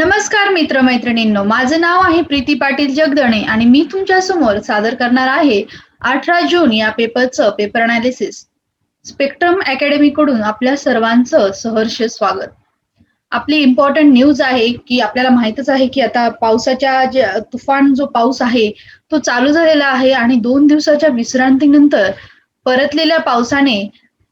नमस्कार मित्र मैत्रिणींनो माझं नाव आहे प्रीती पाटील जगदणे आणि मी तुमच्यासमोर सादर करणार आहे अठरा जून या पेपरचं पेपर अनालिसिस स्पेक्ट्रम अकॅडमी कडून आपल्या सर्वांचं सहर्ष स्वागत. आपली इम्पॉर्टंट न्यूज आहे की आपल्याला माहितच आहे की आता पावसाच्या जे तुफान जो पाऊस आहे तो चालू झालेला आहे आणि दोन दिवसाच्या विश्रांतीनंतर परतलेल्या पावसाने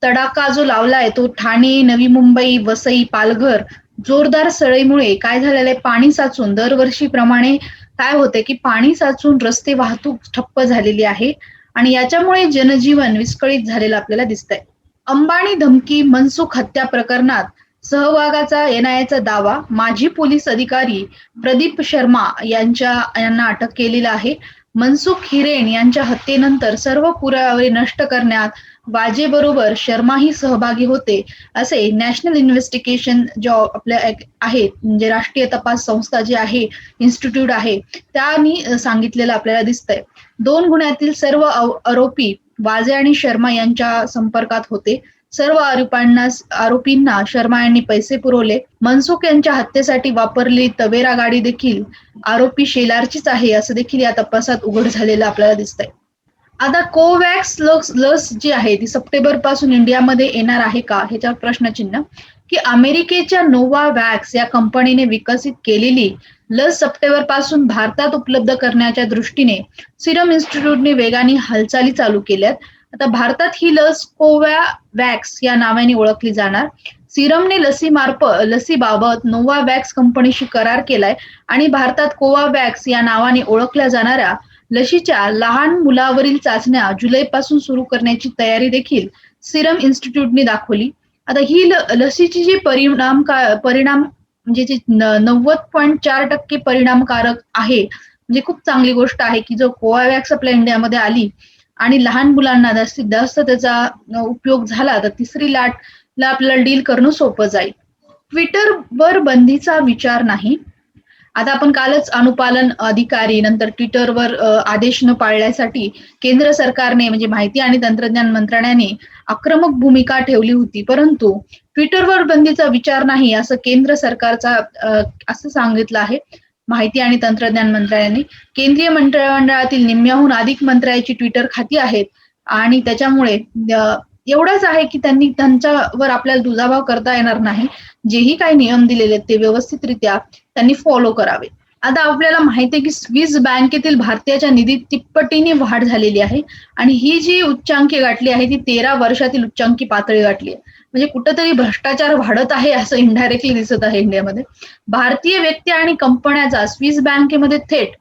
तडाखा जो लावलाय तो ठाणे नवी मुंबई वसई पालघर जोरदार सळईमुळे काय झालेलं आहे? पाणी साचून दरवर्षीप्रमाणे काय होते की पाणी साचून रस्ते वाहतूक ठप्प झालेली आहे आणि याच्यामुळे जनजीवन विस्कळीत झालेलं आपल्याला दिसतंय. अंबानी धमकी मनसुख हत्या प्रकरणात सहभागाचा एनआयचा दावा. माजी पोलीस अधिकारी प्रदीप शर्मा यांच्या यांना अटक केलेला आहे. मनसुख हिरेन यांच्या हत्येनंतर सर्व पुरावे नष्ट करण्यात वाजेबरोबर शर्माही सहभागी होते असे नॅशनल इन्व्हेस्टिगेशन जो आपल्या आहेत म्हणजे राष्ट्रीय तपास संस्था जी आहे इन्स्टिट्यूट आहे त्यांनी सांगितलेलं आपल्याला दिसतंय. दोन गुन्ह्यातील सर्व आरोपी वाजे आणि शर्मा यांच्या संपर्कात होते. सर्व आरोपांना आरोपींना शर्मा यांनी पैसे पुरवले. मनसुख यांच्या हत्येसाठी वापरली तवेरा गाडी देखील. आरोपी शेलारचीच आहे असं देखील या तपासात उघड झालेलं आपल्याला दिसतंय. आता कोवॅक्स लस लस जी आहे ती सप्टेंबरपासून इंडियामध्ये येणार आहे का? ह्याच्यावर प्रश्नचिन्ह. की अमेरिकेच्या नोवा वॅक्स या कंपनीने विकसित केलेली लस सप्टेंबरपासून भारतात उपलब्ध करण्याच्या दृष्टीने सिरम इन्स्टिट्यूटने वेगाने हालचाली चालू केल्यात. आता भारतात ही लस कोवॅ वॅक्स या नावाने ओळखली जाणार. सिरमने लसीमार्फत लसीबाबत नोवा वॅक्स कंपनीशी करार केलाय आणि भारतात कोवावॅक्स या नावाने ओळखल्या जाणाऱ्या लशीच्या लहान मुलावरील चाचण्या जुलै पासून सुरू करण्याची तयारी देखील सिरम इन्स्टिट्यूटने दाखवली. आता ही लसीची जी परिणाम परिणाम म्हणजे जी नव्वद पॉईंट चार टक्के परिणामकारक आहे म्हणजे खूप चांगली गोष्ट आहे की जो कोवावॅक्स आपल्या इंडियामध्ये आली आणि लहान मुलांना जास्तीत जास्त त्याचा उपयोग झाला तर तिसरी लाटला आपल्याला डील करणं सोपं जाईल. ट्विटरवर बंदीचा विचार नाही. आता आपण कालच अनुपालन अधिकारी नंतर ट्विटरवर आदेश न पाळण्यासाठी केंद्र सरकारने म्हणजे माहिती आणि तंत्रज्ञान मंत्रालयाने आक्रमक भूमिका ठेवली होती. परंतु ट्विटरवर बंदीचा विचार नाही असं केंद्र सरकारचा असं सांगितलं आहे. माहिती आणि तंत्रज्ञान मंत्रालयाने केंद्रीय मंत्रिमंडळातील निम्म्याहून अधिक मंत्र्याची ट्विटर खाती आहेत आणि त्याच्यामुळे एवढंच आहे की त्यांनी त्यांच्यावर आपल्याला दुजाभाव करता येणार नाही. जेही काही नियम दिलेले आहेत ते व्यवस्थितरित्या त्यांनी फॉलो करावे. आता आपल्याला माहिती आहे की स्विस बँकेतील भारतीयाच्या निधीत तिप्पटीने वाढ झालेली आहे आणि ही जी उच्चांकी गाठली आहे ती तेरा वर्षातील उच्चांकी पातळी गाठली आहे. म्हणजे कुठंतरी भ्रष्टाचार वाढत आहे असं इनडायरेक्टली दिसत आहे इंडियामध्ये. भारतीय व्यक्ती आणि कंपन्याचा स्विस बँकेमध्ये थेट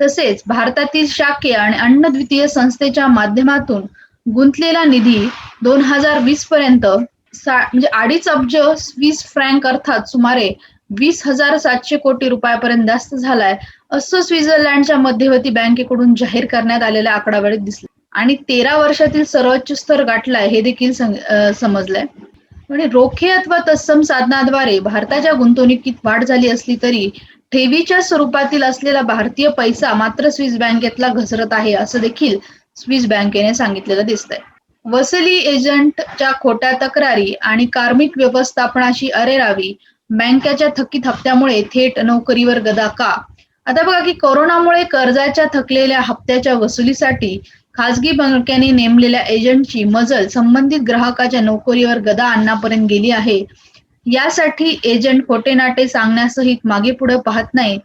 तसेच भारतातील शाखे आणि अन्न द्वितीय संस्थेच्या माध्यमातून गुंतलेला निधी दोन हजार वीस पर्यंत म्हणजे अडीच अब्ज स्विस फ्रँक अर्थात सुमारे वीस हजार सातशे कोटी रुपयापर्यंत जास्त झालाय असं स्वित्झर्लंडच्या मध्यवर्ती बँकेकडून जाहीर करण्यात आलेल्या आकडावारीत दिसलं. आणि तेरा वर्षातील सर्वोच्च स्तर गाठलाय हे देखील समजलंय. म्हणजे रोखे अथवा तत्सम साधनाद्वारे भारताच्या गुंतवणुकीत वाढ झाली असली तरी ठेवीच्या स्वरूपातील असलेला भारतीय पैसा मात्र स्विस बँकेतला घसरत आहे असं देखील स्विस बँकेने सांगितलेलं दिसतंय. वसली एजंटच्या खोट्या तक्रारी आणि कार्मिक व्यवस्थापनाशी अरेरावी बँकेच्या थकीत हप्त्यामुळे थेट नोकरीवर गदा का? आता बघा की कोरोनामुळे कर्जाच्या थकलेल्या हप्त्याच्या वसुलीसाठी खासगी बँकेने नेमलेल्या एजंटची मजल संबंधित ग्राहकाच्या नोकरीवर गदा आणण्यापर्यंत गेली आहे. यासाठी एजंट खोटे नाटे सांगण्यासहित मागे पुढे पाहत नाही.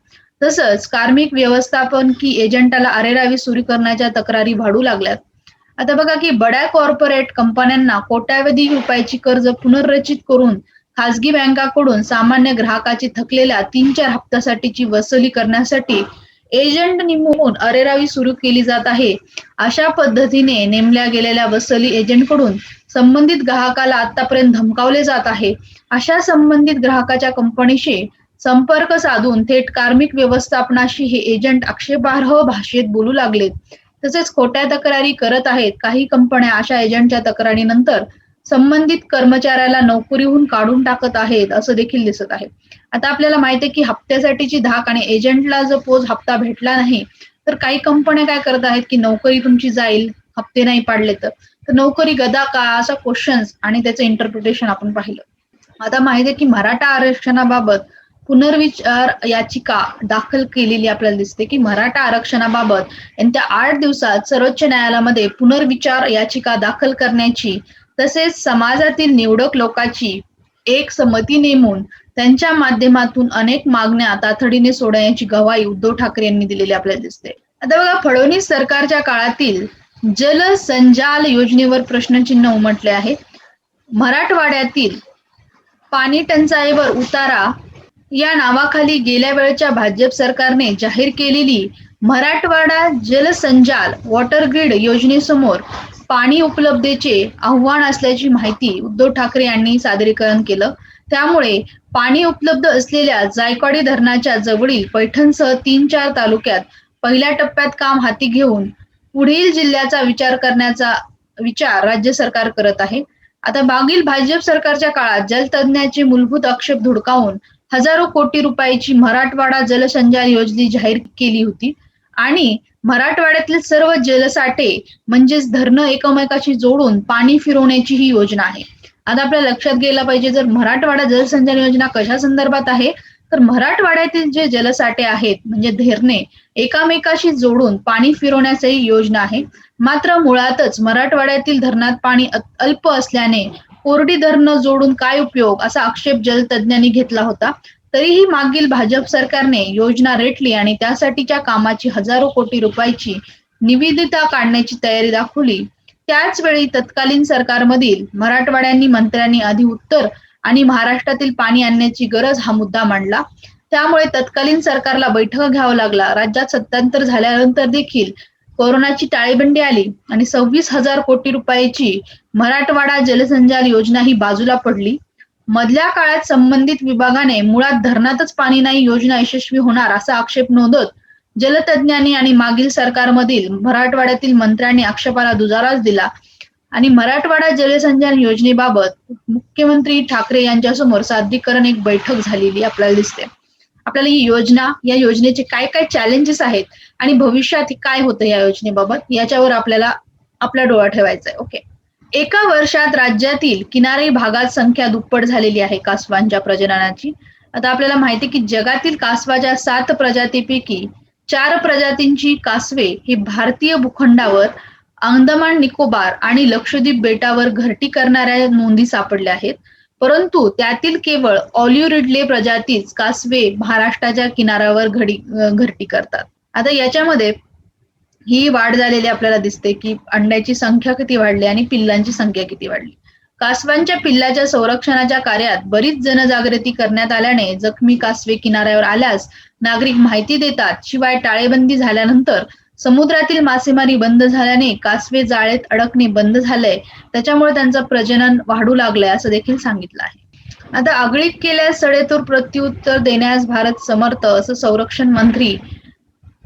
तसंच कार्मिक व्यवस्थापन की एजंटाला अरेरावी सुरू करण्याच्या तक्रारी वाढू लागल्यात. आता बघा की बड्या कॉर्पोरेट कंपन्यांना कोट्यावधी रुपयाची कर्ज पुनर्रचित करून खासगी बँकाकडून सामान्य ग्राहकाची थकलेल्या तीन चार हप्त्यासाठीची वसुली करण्यासाठी एजंट नेमून अरेरावी सुरू केली जात आहे. अशा पद्धतीने नेमल्या गेलेल्या वसुली एजंटकडून संबंधित ग्राहकाला आतापर्यंत धमकावले जात आहे. अशा संबंधित ग्राहकाच्या कंपनीशी संपर्क साधून थेट कार्मिक व्यवस्थापनाशी हे एजंट आक्षेपार्ह भाषेत बोलू लागलेत तसेच खोट्या तक्रारी करत आहेत. काही कंपन्या अशा एजंटच्या तक्रारीनंतर संबंधित कर्मचाऱ्याला नोकरीहून काढून टाकत आहेत असं देखील दिसत आहे. आता आपल्याला माहिती आहे की हप्त्यासाठीची धाक आणि एजंटला जर पोज हप्ता भेटला नाही तर काही कंपन्या काय करत आहेत की नोकरी तुमची जाईल हप्ते नाही पाडले तर. नोकरी गदा का? असा क्वेश्चन्स आणि त्याचं इंटरप्रिटेशन आपण पाहिलं. आता माहिती आहे की मराठा आरक्षणाबाबत पुनर्विचार याचिका दाखल केलेली आपल्याला दिसते की मराठा आरक्षणाबाबत येत्या आठ दिवसात सर्वोच्च न्यायालयामध्ये पुनर्विचार याचिका दाखल करण्याची तसेच समाजातील निवडक लोकांची एक समती नेमून त्यांच्या माध्यमातून अनेक मागण्या तातडीने सोडण्याची गवाही उद्धव ठाकरे यांनी दिलेली आपल्याला दिसते. आता बघा फडणवीस सरकारच्या काळातील जलसंजाल योजनेवर प्रश्नचिन्ह उमटले आहे. मराठवाड्यातील पाणी टंचाईवर उतारा या नावाखाली गेल्या वेळच्या भाजप सरकारने जाहीर केलेली मराठवाडा जलसंजाल वॉटर ग्रीड योजनेसमोर पाणी उपलब्धतेचे आव्हान असल्याची माहिती उद्धव ठाकरे यांनी सादरीकरण केलं. त्यामुळे पाणी उपलब्ध असलेल्या जायकवाडी धरणाच्या जवळील पैठणसह तीन चार तालुक्यात पहिल्या टप्प्यात काम हाती घेऊन पुढील जिल्ह्याचा विचार करण्याचा विचार राज्य सरकार करत आहे. आता मागील भाजप सरकारच्या काळात जलतज्ञाचे मूलभूत आक्षेप धुडकावून हजारो कोटी रुपयाची मराठवाडा जलसंचार योजना जाहीर केली होती. आणि मराठवाड्यातील सर्व जलसाठे म्हणजेच धरणं एकमेकाशी जोडून पाणी फिरवण्याची ही योजना आहे. आता आपल्याला लक्षात गेला पाहिजे जर मराठवाडा जलसंचार योजना कशा संदर्भात आहे तर मराठवाड्यातील जे जलसाठे आहेत म्हणजे धरणे एकामेकाशी जोडून पाणी फिरवण्याची योजना आहे. मात्र मुळातच मराठवाड्यातील धरणात पाणी अल्प असल्याने कोरडी धरणं जोडून काय उपयोग? असा आक्षेप जलतज्ञांनी घेतला होता. तरीही मागील भाजप सरकारने योजना रेटली आणि त्यासाठीच्या कामाची हजारो कोटी रुपयाची निविदिता काढण्याची तयारी दाखवली. त्याच वेळी तत्कालीन सरकारमधील मराठवाड्यांनी मंत्र्यांनी आधी उत्तर आणि महाराष्ट्रातील पाणी आणण्याची गरज हा मुद्दा मांडला. त्यामुळे तत्कालीन सरकारला बैठक घ्यावं लागला. राज्यात सत्तांतर झाल्यानंतर देखील कोरोनाची टाळेबंदी आली आणि सव्वीस हजार कोटी रुपयाची मराठवाडा जलसंचार योजना ही बाजूला पडली. मधल्या काळात संबंधित विभागाने मुळात धरणातच पाणी नाही योजना यशस्वी होणार असा आक्षेप नोंदवत जलतज्ञांनी आणि मागील सरकारमधील मराठवाड्यातील मंत्र्यांनी आक्षेपाला दुजाराच दिला. आणि मराठवाडा जलसंचार योजनेबाबत मुख्यमंत्री ठाकरे यांच्यासमोर सादरीकरण एक बैठक झालेली आपल्याला दिसते. आपल्याला ही योजना या योजनेचे काय काय चॅलेंजेस आहेत आणि भविष्यात काय होतं या योजनेबाबत याच्यावर आपल्याला आपला डोळा ठेवायचा आहे ओके एका वर्षात राज्यातील किनारी भागात संख्या दुप्पट झालेली आहे कासवांच्या प्रजननाची. आता आपल्याला माहिती की जगातील कासवाच्या सात प्रजातीपैकी चार प्रजातींची कासवे ही भारतीय भूखंडावर अंदमान निकोबार आणि लक्षद्वीप बेटावर घरटी करणाऱ्या नोंदी सापडल्या आहेत. परंतु त्यातील केवळ ऑलिव्ह प्रजातीच कासवे महाराष्ट्राच्या किनाऱ्यावर घडी घरटी करतात. आता याच्यामध्ये ही वाढ झालेली आपल्याला दिसते की अंड्याची संख्या किती वाढली आणि पिल्लांची संख्या किती वाढली. कासवांच्या पिल्लाच्या संरक्षणाच्या कार्यात बरीच जनजागृती करण्यात आल्याने जखमी कासवे किनाऱ्यावर आल्यास नागरिक माहिती देतात. शिवाय टाळेबंदी झाल्यानंतर समुद्रातील मासेमारी बंद झाल्याने कासवे जाळेत अडकणे बंद झालंय. त्याच्यामुळे त्यांचं प्रजनन वाढू लागलंय असं देखील सांगितलं आहे. आता आगळीक केल्यास सडेतोर प्रत्युत्तर देण्यास भारत समर्थ असं संरक्षण मंत्री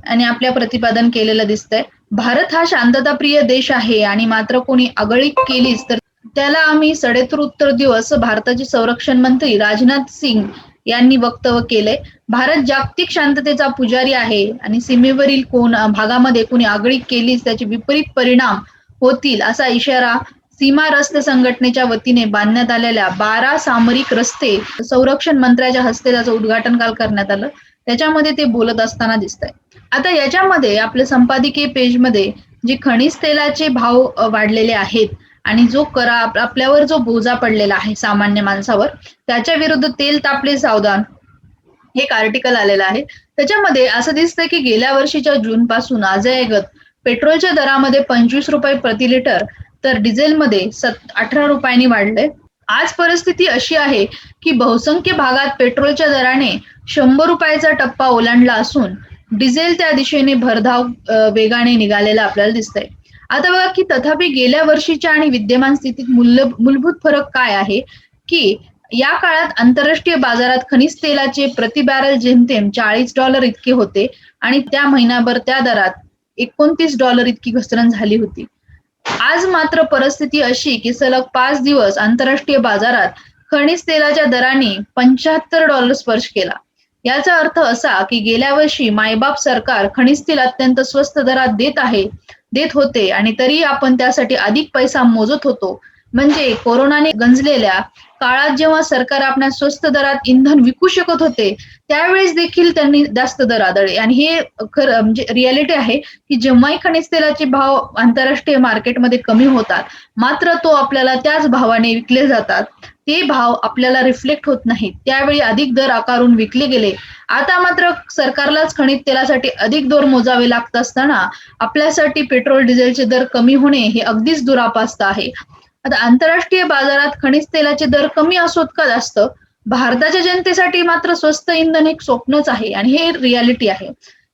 आणि आपल्या प्रतिपादन केलेलं दिसतंय. भारत हा शांतताप्रिय देश आहे आणि मात्र कोणी आगळीक केलीच तर त्याला आम्ही सडेतोर उत्तर देऊ असं भारताचे संरक्षण मंत्री राजनाथ सिंग यांनी वक्तव्य केलंय. भारत जागतिक शांततेचा पुजारी आहे आणि सीमेवरील कोण भागामध्ये कोणी आगळीक केलीच त्याचे विपरीत परिणाम होतील असा इशारा सीमा रस्ते संघटनेच्या वतीने बांधण्यात आलेल्या बारा सामरिक रस्ते संरक्षण मंत्र्याच्या हस्ते त्याचं उद्घाटन काल करण्यात आलं. त्याच्यामध्ये ते बोलत असताना दिसत आहे आता याच्यामध्ये आपल्या संपादकीय पेजमध्ये जे खनिज तेलाचे भाव वाढलेले आहेत आणि जो करा आपल्यावर जो बोजा पडलेला आहे सामान्य माणसावर त्याच्या विरुद्ध तेल तापले सावधान हे एक आर्टिकल आलेलं आहे. त्याच्यामध्ये असं दिसतं की गेल्या वर्षीच्या जून पासून आजयागत पेट्रोलच्या दरामध्ये पंचवीस रुपये प्रति लिटर तर डिझेलमध्ये सत अठरा रुपयांनी वाढले आज परिस्थिती अशी आहे की बहुसंख्य भागात पेट्रोलच्या दराने शंभर रुपयाचा टप्पा ओलांडला असून डिझेल त्या दिशेने भरधाव वेगाने निघालेला आपल्याला दिसतंय. आता बघा की तथापि गेल्या वर्षीच्या आणि विद्यमान स्थितीत मूल्य मूलभूत फरक काय आहे? की या काळात आंतरराष्ट्रीय बाजारात खनिज तेलाचे प्रति बॅरल जेमतेम चाळीस डॉलर इतके होते आणि त्या महिनाभर त्या दरात एकोणतीस डॉलर इतकी घसरण झाली होती. आज मात्र परिस्थिती अशी की सलग पाच दिवस आंतरराष्ट्रीय बाजारात खनिज तेलाच्या दराने पंच्याहत्तर डॉलर स्पर्श केला. याचा अर्थ असा की गेल्या वर्षी मायबाप सरकार खनिज तेल अत्यंत स्वस्त दरात देत आहे देत होते आणि तरी आपण त्यासाठी अधिक पैसा मोजत होतो. म्हणजे कोरोनाने गंजलेल्या काळात जेव्हा सरकार आपल्या स्वस्त दरात इंधन विकू शकत होते त्यावेळेस देखील त्यांनी जास्त दर आदळले. आणि हे खरं म्हणजे रियालिटी आहे की जेव्हाही खनिज तेलाचे भाव आंतरराष्ट्रीय मार्केटमध्ये कमी होतात मात्र तो आपल्याला त्याच भावाने विकले जातात. ते भाव आपल्याला रिफ्लेक्ट होत नाहीत. त्यावेळी अधिक दर आकारून विकले गेले. आता मात्र सरकारलाच खनिज तेलासाठी अधिक दर मोजावे लागत असताना आपल्यासाठी पेट्रोल डिझेलचे दर कमी होणे हे अगदीच दुरापास्त आहे. आता आंतरराष्ट्रीय बाजारात खनिज तेलाचे दर कमी असोत का जास्त? भारताच्या जनतेसाठी मात्र स्वस्त इंधन एक स्वप्नच आहे आणि हे रियालिटी आहे.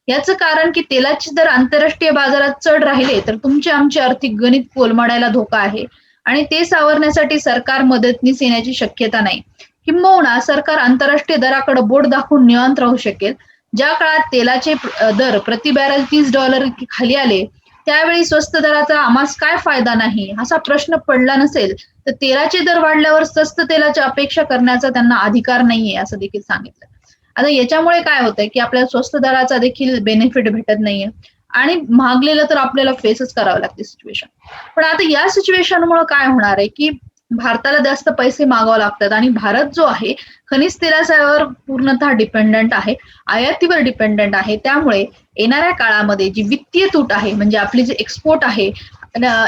याचं कारण की तेलाचे दर आंतरराष्ट्रीय बाजारात चढ राहिले तर तुमचे आमचे आर्थिक गणित कोलमाडायला धोका आहे. आणि ते सावरण्यासाठी सरकार मदतनीस येण्याची शक्यता नाही. किंबहुना सरकार आंतरराष्ट्रीय दराकडे बोट दाखवून निवांत राहू शकेल. ज्या काळात तेलाचे दर प्रति बॅरल तीस डॉलर खाली आले त्यावेळी स्वस्त दराचा आम्हास काय फायदा नाही असा प्रश्न पडला नसेल तर तेलाचे दर वाढल्यावर स्वस्त तेलाची अपेक्षा करण्याचा त्यांना अधिकार नाहीये असं देखील सांगितलं. आता याच्यामुळे काय होतंय की आपल्याला स्वस्त दराचा देखील बेनिफिट भेटत नाहीये. आणि मागलेलं तर आपल्याला फेसच करावं लागते सिच्युएशन पण आता या सिच्युएशनमुळे काय होणार आहे की भारताला जास्त पैसे मागावे लागतात आणि भारत जो आहे खनिज तेलाच्यावर पूर्णतः डिपेंडंट आहे आयातीवर डिपेंडंट आहे. त्यामुळे येणाऱ्या काळामध्ये जी वित्तीय तूट आहे म्हणजे आपली जी एक्सपोर्ट आहे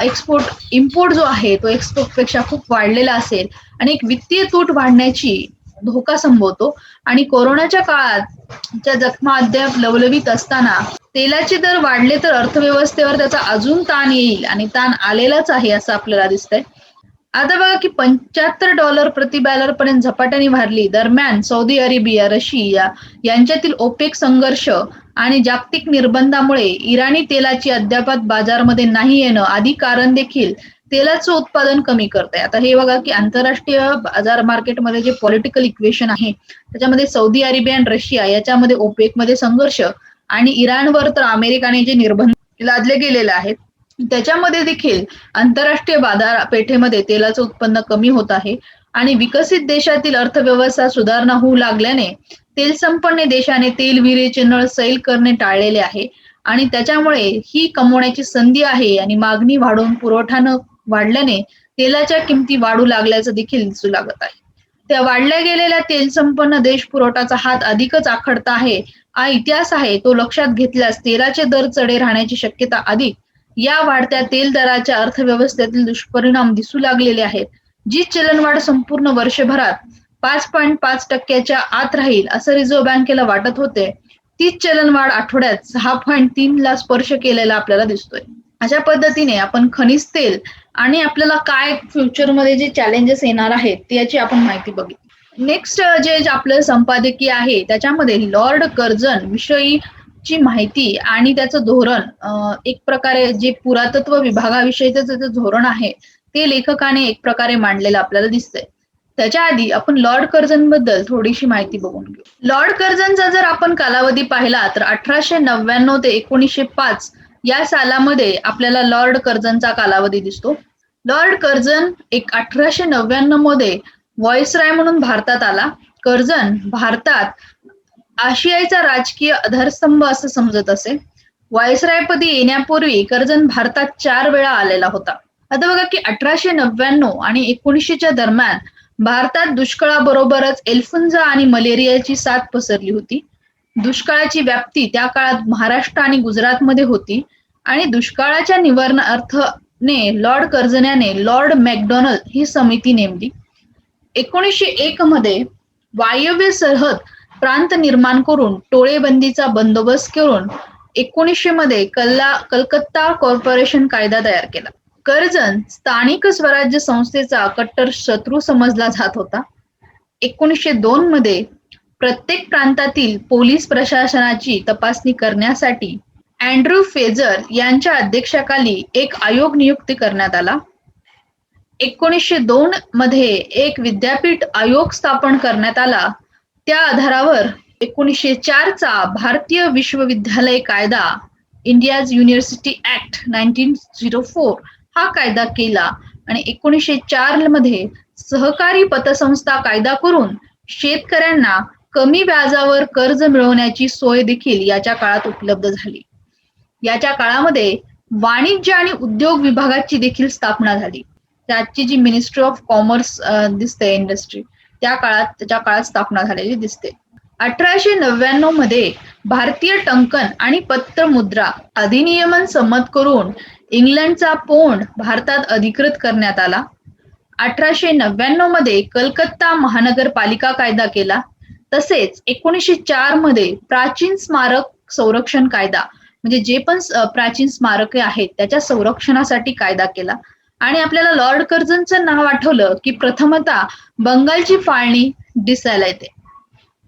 एक्सपोर्ट इम्पोर्ट जो आहे तो एक्सपोर्टपेक्षा खूप वाढलेला असेल आणि एक वित्तीय तूट वाढण्याची धोका संभवतो. आणि कोरोनाच्या काळात ज्या जखमा अद्याप लवलवीत असताना तेलाचे दर वाढले तर अर्थव्यवस्थेवर त्याचा अजून ताण येईल आणि ताण आलेलाच आहे असं आपल्याला दिसतंय. आता बघा की पंच्याहत्तर डॉलर प्रति बॅलर पर्यंत झपाट्याने वाढली. दरम्यान सौदी अरेबिया रशिया यांच्यातील ओपेक संघर्ष आणि जागतिक निर्बंधामुळे इराणी तेलाची अद्यापात बाजारमध्ये नाही येणं आदी कारण देखील तेलाचं उत्पादन कमी करत आहे आता हे बघा की आंतरराष्ट्रीय बाजार मार्केटमध्ये जे पॉलिटिकल इक्वेशन आहे त्याच्यामध्ये सौदी अरेबिया आणि रशिया याच्यामध्ये ओपेकमध्ये संघर्ष आणि इराणवर तर अमेरिकाने जे निर्बंध लादले गेलेले आहेत त्याच्यामध्ये देखील आंतरराष्ट्रीय बाजारपेठेमध्ये तेलाचं उत्पन्न कमी होत आहे आणि विकसित देशातील अर्थव्यवस्था सुधारणा होऊ लागल्याने तेल संपन्न देशाने तेल विहिरीचे नळ सैल करणे टाळलेले आहे. आणि त्याच्यामुळे ही कमवण्याची संधी आहे आणि मागणी वाढून पुरवठा न वाढल्याने तेलाच्या किमती वाढू लागल्याचं देखील दिसू लागत आहे. त्या वाढल्या गेलेल्या तेल संपन्न देश पुरवठाचा हात अधिकच आखडता आहे. हा इतिहास आहे तो लक्षात घेतल्यास तेलाचे दर चढे राहण्याची शक्यता अधिक. या वाढत्या तेल दराच्या अर्थव्यवस्थेतील दुष्परिणाम दिसू लागलेले आहेत. जी चलनवाढ संपूर्ण वर्षभरात पाच पॉईंट पाच टक्क्याच्या आत राहील असं रिझर्व्ह बँकेला वाटत होते. तीच चलनवाढ आठवड्यात सहा पॉईंट तीन ला स्पर्श केलेला आपल्याला दिसतोय. अशा पद्धतीने आपण खनिज तेल आणि आपल्याला काय फ्युचरमध्ये जे चॅलेंजेस येणार आहेत याची आपण माहिती बघितली नेक्स्ट जे आपलं संपादकीय आहे त्याच्यामध्ये लॉर्ड कर्जन विषयी ची माहिती आणि त्याचं धोरण एक प्रकारे जे पुरातत्व विभागाविषयीचं जे धोरण आहे ते लेखकाने एक प्रकारे मांडलेलं आपल्याला दिसतंय. त्याच्या आधी आपण लॉर्ड कर्जनबद्दल थोडीशी माहिती बघून घेऊ. लॉर्ड कर्जनचा जर आपण कालावधी पाहिला तर अठराशे नव्याण्णव ते एकोणीसशे पाच या सालामध्ये आपल्याला लॉर्ड कर्जनचा कालावधी दिसतो. लॉर्ड कर्जन एक अठराशे नव्याण्णवमध्ये व्हॉइसराय म्हणून भारतात आला. कर्जन भारतात आशियाचा राजकीय आधारस्तंभ असं समजत असे. व्हायसरायपदी येण्यापूर्वी कर्जन भारतात चार वेळा आलेला होता. आता बघा की अठराशे नव्याण्णव आणि एकोणीसशेच्या दरम्यान भारतात दुष्काळाबरोबरच एल्फुंजा आणि मलेरियाची साथ पसरली होती. दुष्काळाची व्याप्ती त्या काळात महाराष्ट्र आणि गुजरातमध्ये होती. आणि दुष्काळाच्या निवारणार्थने लॉर्ड कर्जन्याने लॉर्ड मॅकडॉनल्ड ही समिती नेमली. एकोणीसशे एक मध्ये वायव्य सरहद प्रांत निर्माण करून टोळेबंदीचा बंदोबस्त करून एकोणीसशे मध्ये कल्ला कलकत्ता कॉर्पोरेशन कायदा तयार केला. कर्जन स्थानिक स्वराज्य संस्थेचा कट्टर शत्रू समजला जात होता. एकोणीसशे दोन मध्ये प्रत्येक प्रांतातील पोलीस प्रशासनाची तपासणी करण्यासाठी अँड्रू फेजर यांच्या अध्यक्षाखाली एक आयोग नियुक्ती करण्यात आला. एकोणीसशे दोन मध्ये एक विद्यापीठ आयोग स्थापन करण्यात आला. त्या आधारावर एकोणीसशे चारचा भारतीय विश्वविद्यालय कायदा India's university act nineteen zero four हा कायदा केला आणि एकोणीसशे चारमध्ये सहकारी पतसंस्था कायदा करून शेतकऱ्यांना कमी व्याजावर कर्ज मिळवण्याची सोय देखील याच्या काळात उपलब्ध झाली. याच्या काळामध्ये वाणिज्य आणि उद्योग विभागाची देखील स्थापना झाली. त्याची जी मिनिस्ट्री ऑफ कॉमर्स दिसते इंडस्ट्री त्या काळात त्याच्या काळात स्थापना झालेली दिसते. अठराशे नव्याण्णवमध्ये भारतीय टंकन आणि पत्र मुद्रा अधिनियमन संमत करून इंग्लंडचा पोंड भारतात अधिकृत करण्यात आला. अठराशे नव्याण्णवमध्ये कलकत्ता महानगरपालिका कायदा केला. तसेच एकोणीसशे चारमध्ये प्राचीन स्मारक संरक्षण कायदा म्हणजे जे पण प्राचीन स्मारके आहेत त्याच्या संरक्षणासाठी कायदा केला. आणि आपल्याला लॉर्ड कर्जनचं नाव आठवलं की प्रथमता बंगालची फाळणी दिसायला येते.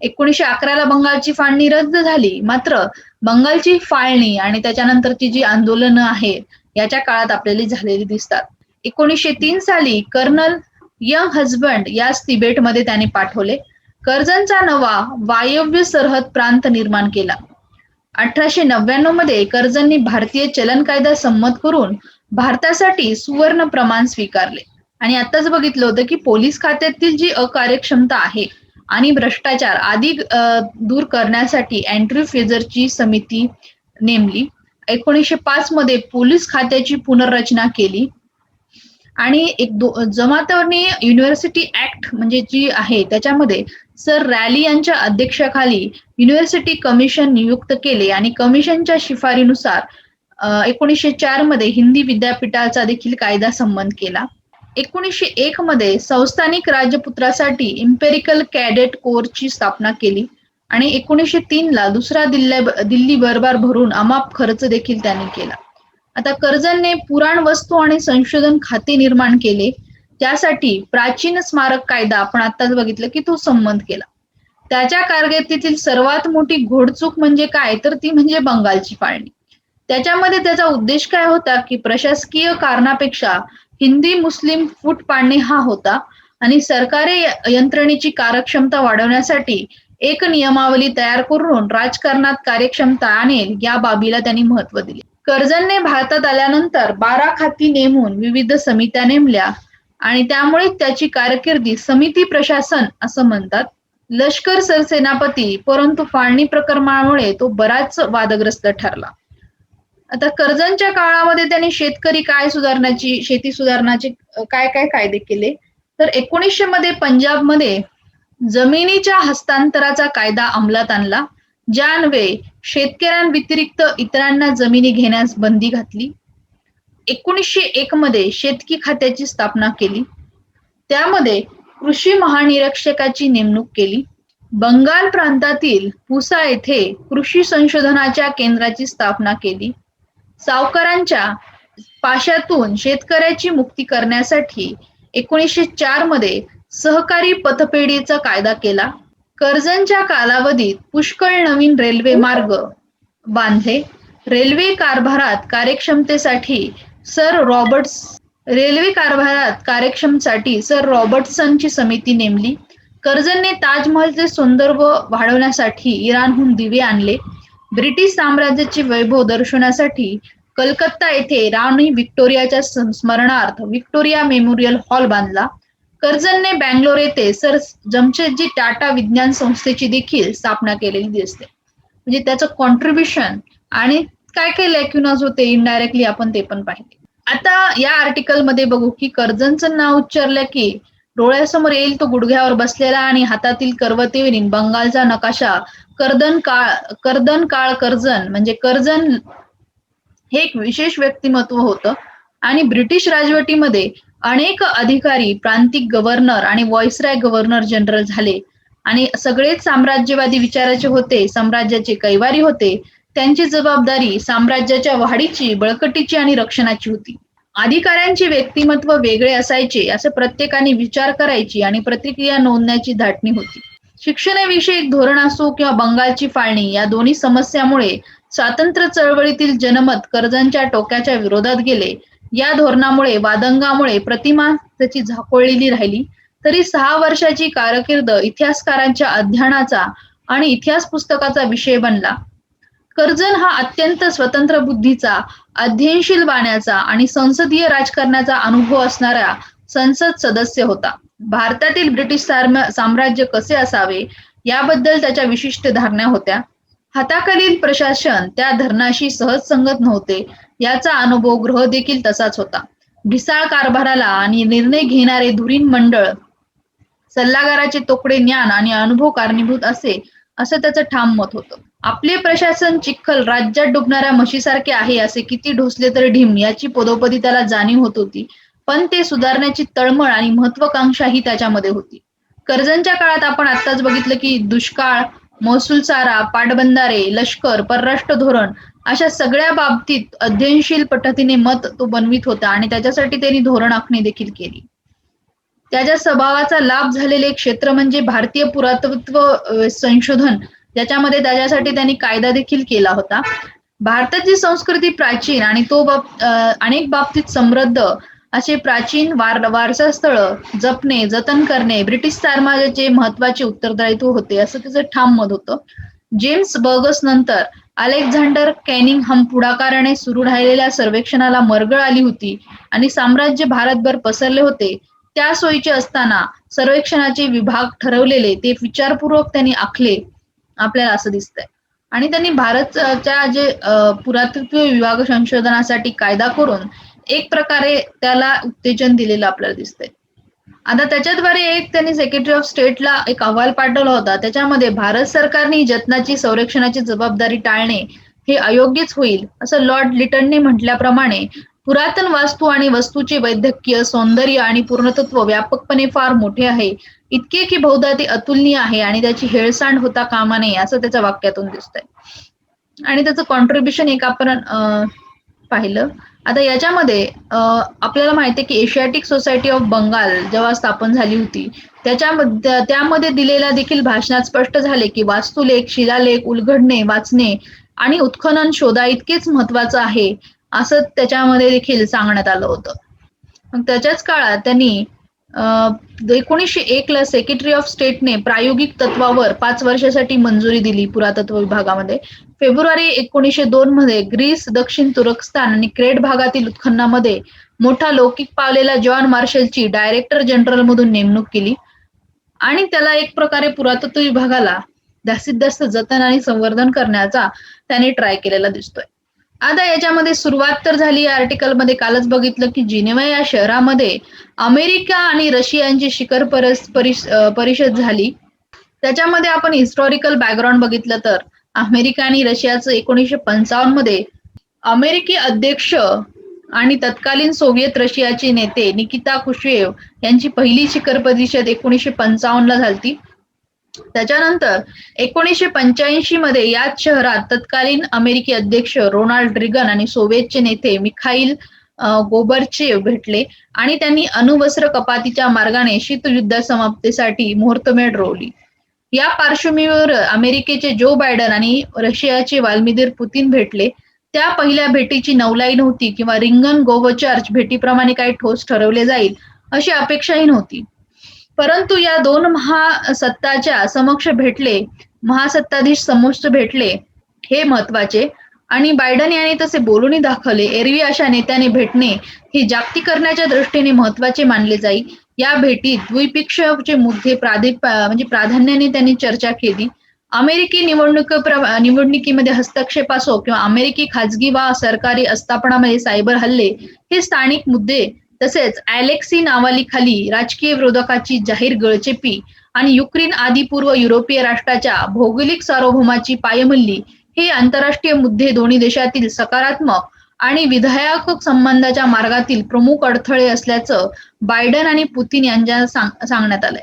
एकोणीशे अकराला बंगालची फाळणी रद्द झाली. मात्र बंगालची फाळणी आणि त्याच्यानंतरची जी आंदोलनं आहेत याच्या काळात आपल्याला झालेली दिसतात. एकोणीसशे तीन साली कर्नल यंग हजबंड याच तिबेटमध्ये त्याने पाठवले. कर्जनचा नवा वायव्य सरहद प्रांत निर्माण केला. अठराशे नव्याण्णवमध्ये कर्जननी भारतीय चलन कायदा संमत करून भारतासाठी सुवर्ण प्रमाण स्वीकारले. आणि आताच बघितलं होतं की पोलीस खात्यातील जी अकार्यक्षमता आहे आणि भ्रष्टाचार आदी दूर करण्यासाठी अँड्रू फेजरची समिती नेमली. एकोणीसशे पाच मध्ये पोलीस खात्याची पुनर्रचना केली. आणि एक दो जमातवरणी युनिव्हर्सिटी ऍक्ट म्हणजे जी आहे त्याच्यामध्ये सर रॅली यांच्या अध्यक्षाखाली युनिव्हर्सिटी कमिशन नियुक्त केले आणि कमिशनच्या शिफारीनुसार एकोणीसशे चारमध्ये हिंदी विद्यापीठाचा देखील कायदा संबंध केला. एकोणीसशे एक मध्ये संस्थानिक राजपुत्रासाठी इम्पेरिकल कॅडेट कोरची स्थापना केली आणि एकोणीसशे तीन ला दुसरा दिल्ली दिल्ली बरबार भरून अमाप खर्च देखील त्यांनी केला. आता कर्जनने पुराण वस्तू आणि संशोधन खाते निर्माण केले. त्यासाठी प्राचीन स्मारक कायदा आपण आताच बघितलं की तो संबंध केला. त्याच्या कारकिर्दीतील सर्वात मोठी घोडचूक म्हणजे काय? तर ती म्हणजे बंगालची फाळणी त्याच्यामध्ये त्याचा उद्देश काय होता की प्रशासकीय कारणापेक्षा हिंदी मुस्लिम फूट पाडणे हा होता आणि सरकारी यंत्रणेची कार्यक्षमता वाढवण्यासाठी एक नियमावली तयार करून राजकारणात कार्यक्षमता आणेल या बाबीला त्यांनी महत्त्व दिले. कर्जनने भारतात आल्यानंतर बारा खाती नेमून विविध समित्या नेमल्या. आणि त्यामुळे त्याची कारकिर्दी समिती प्रशासन असं म्हणतात. लष्कर सरसेनापती परंतु फाळणी प्रकरणामुळे तो बराच वादग्रस्त ठरला. आता कर्जनच्या काळामध्ये त्यांनी शेतकरी काय सुधारण्याची शेती सुधारण्याचे काय काय कायदे केले? तर एकोणीसशे मध्ये पंजाबमध्ये जमिनीच्या हस्तांतराचा कायदा अंमलात आणला. ज्यान्वे शेतकऱ्यांव्यतिरिक्त इतरांना जमिनी घेण्यास बंदी घातली. एकोणीसशे एक मध्ये शेतकी खात्याची स्थापना केली. त्यामध्ये कृषी महानिरीक्षकाची नेमणूक केली. बंगाल प्रांतातील पुसा येथे कृषी संशोधनाच्या केंद्राची स्थापना केली. सावकारांच्या पाशातून शेतकऱ्याची मुक्ती करण्यासाठी एकोणीसशे चारमध्ये सहकारी पथपेढीचा कायदा केला. कर्जनच्या कालावधीत पुष्कळ नवीन रेल्वे मार्ग बांधले. रेल्वे कारभारात कार्यक्षमतेसाठी सर रॉबर्ट्स रेल्वे कारभारात कार्यक्षमसाठी सर रॉबर्टसनची समिती नेमली. कर्जनने ताजमहलचे सौंदर्य वाढवण्यासाठी इराणहून दिवे आणले. ब्रिटिश साम्राज्याचे वैभव दर्शवण्यासाठी कलकत्ता येथे राणी व्हिक्टोरियाच्या स्मरणार्थ व्हिक्टोरिया मेमोरियल हॉल बांधला. कर्जनने बँगलोर येथे सर जमशेदजी टाटा विज्ञान संस्थेची देखील स्थापना केलेली दिसते. म्हणजे त्याचं कॉन्ट्रीब्युशन आणि काय काय लॅक्युनाज होते इनडायरेक्टली आपण ते पण पाहिले. आता या आर्टिकलमध्ये बघू की कर्जनचं नाव उच्चारलं की डोळ्यासमोर येईल तो गुडघ्यावर बसलेला आणि हातातील कर्वतीविरीन बंगालचा नकाशा कर्दन काळ कर्दन काळ कर्जन म्हणजे कर्जन हे एक विशेष व्यक्तिमत्व होतं. आणि ब्रिटिश राजवटीमध्ये अनेक अधिकारी प्रांतिक गव्हर्नर आणि व्हॉइसराय गव्हर्नर जनरल झाले. आणि सगळेच साम्राज्यवादी विचाराचे होते साम्राज्याचे कैवारी होते. त्यांची जबाबदारी साम्राज्याच्या वाढीची बळकटीची आणि रक्षणाची होती. अधिकाऱ्यांचे व्यक्तिमत्व वेगळे असायचे असं प्रत्येकाने विचार करायची आणि प्रतिक्रिया नोंदण्याची धाटणी होती. शिक्षणाविषयक धोरण असो किंवा बंगालची फाळणी या दोन्ही समस्यामुळे स्वातंत्र्य चळवळीतील जनमत कर्जांच्या टोक्याच्या विरोधात गेले. या धोरणामुळे वादंगामुळे प्रतिमा त्याची झाकोळलेली राहिली. तरी सहा वर्षाची कारकीर्द इतिहासकारांच्या अध्ययनाचा आणि इतिहास पुस्तकाचा विषय बनला. कर्जन हा अत्यंत स्वतंत्र बुद्धीचा अध्ययनशील बाण्याचा आणि संसदीय राजकारणाचा अनुभव असणारा संसद सदस्य होता. भारतातील ब्रिटिश साम्राज्य कसे असावे याबद्दल त्याच्या विशिष्ट धारणा होत्या. हाताखालील प्रशासन त्या धरणाशी सहज संगत नव्हते याचा अनुभव ग्रह देखील तसाच होता. ढिसाळ कारभाराला आणि निर्णय घेणारे धुरीण मंडळ सल्लागाराचे तोकडे ज्ञान आणि अनुभव कारणीभूत असे असं त्याचं ठाम मत होतं. आपले प्रशासन चिखल राज्यात डुबणाऱ्या म्हशीसारखे आहे असे किती ढोसले तरी ढिम याची पदोपदी त्याला जाणीव होत होती. पण ते सुधारण्याची तळमळ आणि महत्वाकांक्षाही त्याच्यामध्ये होती. कर्जनच्या काळात आपण आताच बघितलं की दुष्काळ महसूल चारा पाटबंधारे लष्कर परराष्ट्र धोरण अशा सगळ्या बाबतीत अध्ययनशील पद्धतीने मत तो बनवित होता आणि त्याच्यासाठी त्यांनी धोरण आखणी देखील केली. त्याच्या स्वभावाचा लाभ झालेले क्षेत्र म्हणजे भारतीय पुरातत्व संशोधन ज्याच्यामध्ये त्याच्यासाठी त्यांनी कायदा देखील केला होता. भारताची संस्कृती प्राचीन आणि तो बाब अनेक बाबतीत समृद्ध असे प्राचीन वार वारसा स्थळ जपणे जतन करणे ब्रिटिश समाजाचे महत्त्वाचे उत्तरदायित्व होते असं त्याचं ठाम मत होतं. जेम्स बर्गस नंतर अलेक्झांडर कॅनिंग हम पुढाकाराने सुरू राहिलेल्या सर्वेक्षणाला मरगळ आली होती आणि साम्राज्य भारतभर पसरले होते. त्या सोयीचे असताना सर्वेक्षणाचे विभाग ठरवलेले ते विचारपूर्वक त्यांनी आखले. आपल्याला असं दिसतंय. आणि त्यांनी भारतच्या जे पुरातत्व विभाग संशोधनासाठी कायदा करून एक प्रकारे त्याला उत्तेजन दिलेलं आपल्याला दिसतंय. आता त्याच्याद्वारे एक त्यांनी सेक्रेटरी ऑफ स्टेटला एक अहवाल पाठवला होता. त्याच्यामध्ये भारत सरकारने जतनाची संरक्षणाची जबाबदारी टाळणे हे अयोग्यच होईल असं लॉर्ड लिटनने म्हटल्याप्रमाणे पुरातन वास्तू आणि वस्तूचे वैद्यकीय सौंदर्य आणि पूर्णतत्व व्यापकपणे फार मोठे आहे. इतके की बहुधा ते अतुलनीय आहे आणि त्याची हेळसांड होता कामा नये असं त्याच्या वाक्यातून दिसतंय. आणि त्याचं कॉन्ट्रीब्युशन एक आपण पाहिलं. आता याच्यामध्ये आपल्याला माहिती आहे की एशियाटिक सोसायटी ऑफ बंगाल जेव्हा स्थापन झाली होती त्याच्यामध्ये त्यामध्ये दिलेल्या देखील भाषणात स्पष्ट झाले की वास्तुलेख शिलालेख उलगडणे वाचणे आणि उत्खनन शोधा इतकेच महत्वाचं आहे. असं त्याच्यामध्ये देखील सांगण्यात आलं होतं. मग त्याच्याच काळात त्यांनी एकोणीसशे एक ला सेक्रेटरी ऑफ स्टेटने प्रायोगिक तत्वावर पाच वर्षासाठी मंजुरी दिली पुरातत्व विभागामध्ये. फेब्रुवारी एकोणीसशे दोन मध्ये ग्रीस दक्षिण तुर्कस्तान आणि क्रेट भागातील उत्खननामध्ये मोठा लौकिक पावलेला जॉन मार्शलची डायरेक्टर जनरल मधून नेमणूक केली. आणि त्याला एक प्रकारे पुरातत्व विभागाला जास्तीत जास्त जतन आणि संवर्धन करण्याचा त्याने ट्राय केलेला दिसतोय. आता याच्यामध्ये सुरुवात तर झाली या आर्टिकलमध्ये कालच बघितलं की जिनेवा या शहरामध्ये अमेरिका आणि रशियाची शिखर परस परिषद झाली. त्याच्यामध्ये आपण हिस्टॉरिकल बॅकग्राऊंड बघितलं तर अमेरिका आणि रशियाचं एकोणीसशे पंचावन्नमध्ये अमेरिकी अध्यक्ष आणि तत्कालीन सोव्हिएत रशियाचे नेते निकिता कुशेव यांची पहिली शिखर परिषद एकोणीसशे पंचावन्न ला झाली त्याच्यानंतर एकोणीसशे पंच्याऐंशी मध्ये याच शहरात तत्कालीन अमेरिकी अध्यक्ष रोनाल्ड रिगन आणि सोव्हिएतचे नेते मिखाईल गोबरचे भेटले आणि त्यांनी अणुवस्त्र कपातीच्या मार्गाने शीतयुद्ध समाप्तीसाठी मुहूर्तमेढ रोवली. या पार्श्वभूमीवर अमेरिकेचे जो बायडन आणि रशियाचे वाल्मिदीर पुतीन भेटले. त्या पहिल्या भेटीची नवलाई नव्हती किंवा रिंगन गोवचार्च भेटीप्रमाणे काही ठोस ठरवले जाईल अशी अपेक्षाही नव्हती. परंतु या दोन महासत्ताच्या समक्ष भेटले महासत्ताधीश समक्ष भेटले हे महत्त्वाचे. आणि बायडन यांनी तसे बोलूनही दाखवले एरवी अशा नेत्याने भेटणे हे जागतिकरणाच्या दृष्टीने महत्त्वाचे मानले जाईल या भेटीत द्विपक्षीय मुद्दे प्राधिक म्हणजे प्राधान्याने त्यांनी चर्चा केली. अमेरिकी निवडणूक निवडणुकीमध्ये हस्तक्षेप असो किंवा अमेरिकी खाजगी वा सरकारी आस्थापनामध्ये सायबर हल्ले हे स्थानिक मुद्दे तसेच अॅलेक्सी नावालीखाली राजकीय विरोधकाची जाहीर गळचेपी आणि युक्रेन आदी पूर्व युरोपीय राष्ट्राच्या भौगोलिक सार्वभौमाची पायमल्ली हे आंतरराष्ट्रीय मुद्दे दोन्ही देशातील सकारात्मक आणि विधायक संबंधाच्या मार्गातील प्रमुख अडथळे असल्याचं बायडन आणि पुतीन यांच्या सांगण्यात आलंय.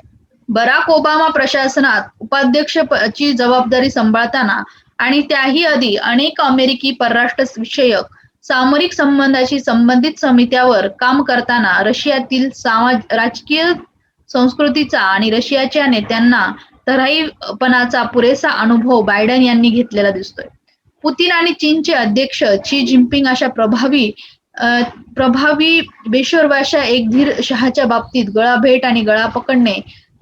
बराक ओबामा प्रशासनात उपाध्यक्षची जबाबदारी सांभाळताना आणि त्याही आधी अनेक अमेरिकी परराष्ट्र विषयक सामरिक संबंधाशी संबंधित समित्यावर काम करताना रशियातील सामाज राजकीय संस्कृतीचा आणि रशियाच्या नेत्यांना तराईपणाचा पुरेसा अनुभव बायडन यांनी घेतलेला दिसतोय. पुतीन आणि चीनचे अध्यक्ष शी जिनपिंग अशा प्रभावी प्रभावी बेशोरवाशा एक धीर शहाच्या बाबतीत गळा भेट आणि गळा पकडणे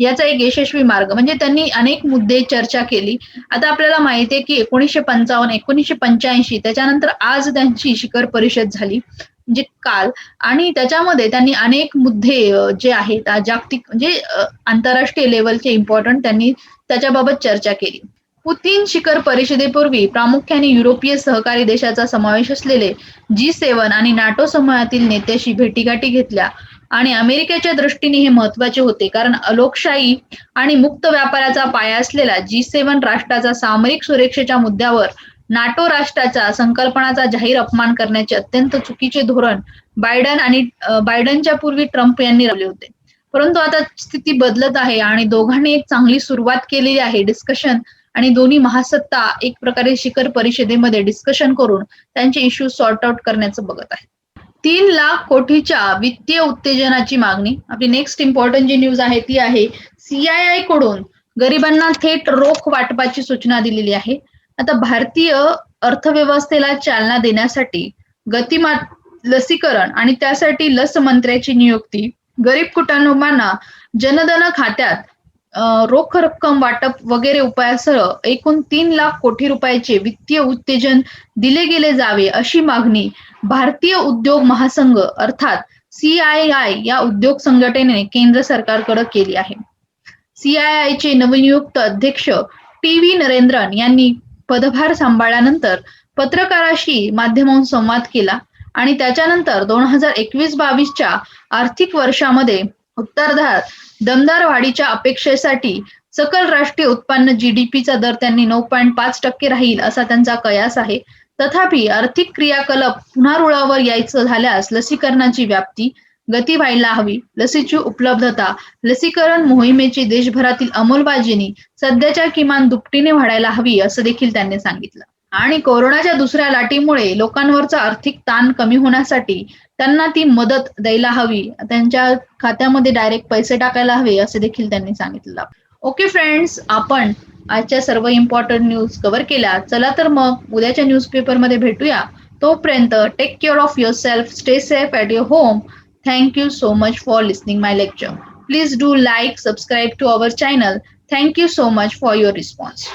याचा एक यशस्वी मार्ग. म्हणजे त्यांनी अनेक मुद्दे चर्चा केली. आता आपल्याला माहिती आहे की एकोणीसशे पंचावन्न एकोणीसशे पंच्याऐंशी त्याच्यानंतर आज त्यांची शिखर परिषद झाली म्हणजे काल. आणि त्याच्यामध्ये त्यांनी अनेक मुद्दे जे आहेत जागतिक म्हणजे आंतरराष्ट्रीय लेवलचे इम्पॉर्टंट त्यांनी त्याच्याबाबत चर्चा केली. पुतीन शिखर परिषदेपूर्वी प्रामुख्याने युरोपीय सहकारी देशाचा समावेश असलेले जी सेवन आणि नाटो समूहातील नेत्याशी भेटीगाठी घेतल्या. आणि अमेरिकेच्या दृष्टीने हे महत्त्वाचे होते. कारण लोकशाही आणि मुक्त व्यापाराचा पाया असलेला जी सेवन राष्ट्राचा सामरिक सुरक्षेच्या मुद्द्यावर नाटो राष्ट्राच्या संकल्पनाचा जाहीर अपमान करण्याचे अत्यंत चुकीचे धोरण बायडन आणि बायडनच्या पूर्वी ट्रम्प यांनी राबले होते. परंतु आता स्थिती बदलत आहे आणि दोघांनी एक चांगली सुरुवात केलेली आहे डिस्कशन आणि दोन्ही महासत्ता एक प्रकारे शिखर परिषदेमध्ये डिस्कशन करून त्यांचे इश्यू सॉर्ट आउट करण्याचं बघत आहे तीन लाख कोटीच्या वित्तीय उत्तेजनाची मागणी. आपली नेक्स्ट इम्पॉर्टंट जी न्यूज आहे ती आहे सीआयआयकडून गरिबांना थेट रोख वाटपाची सूचना दिलेली आहे. आता भारतीय अर्थव्यवस्थेला चालना देण्यासाठी गतिमा लसीकरण आणि त्यासाठी लस मंत्र्याची नियुक्ती गरीब कुटुंबांना जनधन खात्यात रोख रक्कम वाटप वगैरे उपायासह एकूण तीन लाख कोटी रुपयाचे वित्तीय उत्तेजन दिले गेले जावे अशी मागणी भारतीय उद्योग महासंघ अर्थात सीआयआय या उद्योग संघटनेने केंद्र सरकारकडे केली आहे. सीआयआयचे नवनियुक्त अध्यक्ष टी व्ही नरेंद्रन यांनी पदभार सांभाळल्यानंतर पत्रकाराशी माध्यमांशी संवाद केला आणि त्याच्यानंतर दोन हजार एकवीस बावीसच्या आर्थिक वर्षामध्ये उत्तरार्धात दमदार वाढीच्या अपेक्षेसाठी सकल राष्ट्रीय उत्पन्न जीडीपीचा दर त्यांनी नऊ पॉईंट पाच टक्के राहील असा त्यांचा कयास आहे. तथापि आर्थिक क्रियाकलाप पुन्हा रुळावर यायचं झाल्यास लसीकरणाची व्याप्ती गती व्हायला हवी. लसीची उपलब्धता लसीकरण मोहिमेची देशभरातील अंमलबाजीनी सध्याच्या किमान दुपटीने वाढायला हवी असं देखील त्यांनी सांगितलं. आणि कोरोनाच्या दुसऱ्या लाटीमुळे लोकांवरचा आर्थिक ताण कमी होण्यासाठी त्यांना ती मदत द्यायला हवी. त्यांच्या खात्यामध्ये डायरेक्ट पैसे टाकायला हवे असे देखील त्यांनी सांगितलं. ओके फ्रेंड्स आपण आजच्या सर्व इम्पॉर्टंट न्यूज कव्हर केल्या. चला तर मग उद्याच्या न्यूजपेपरमध्ये भेटूया. तोपर्यंत take care of yourself stay safe at your home thank you so much for listening my lecture please do like subscribe to our channel thank you so much for your response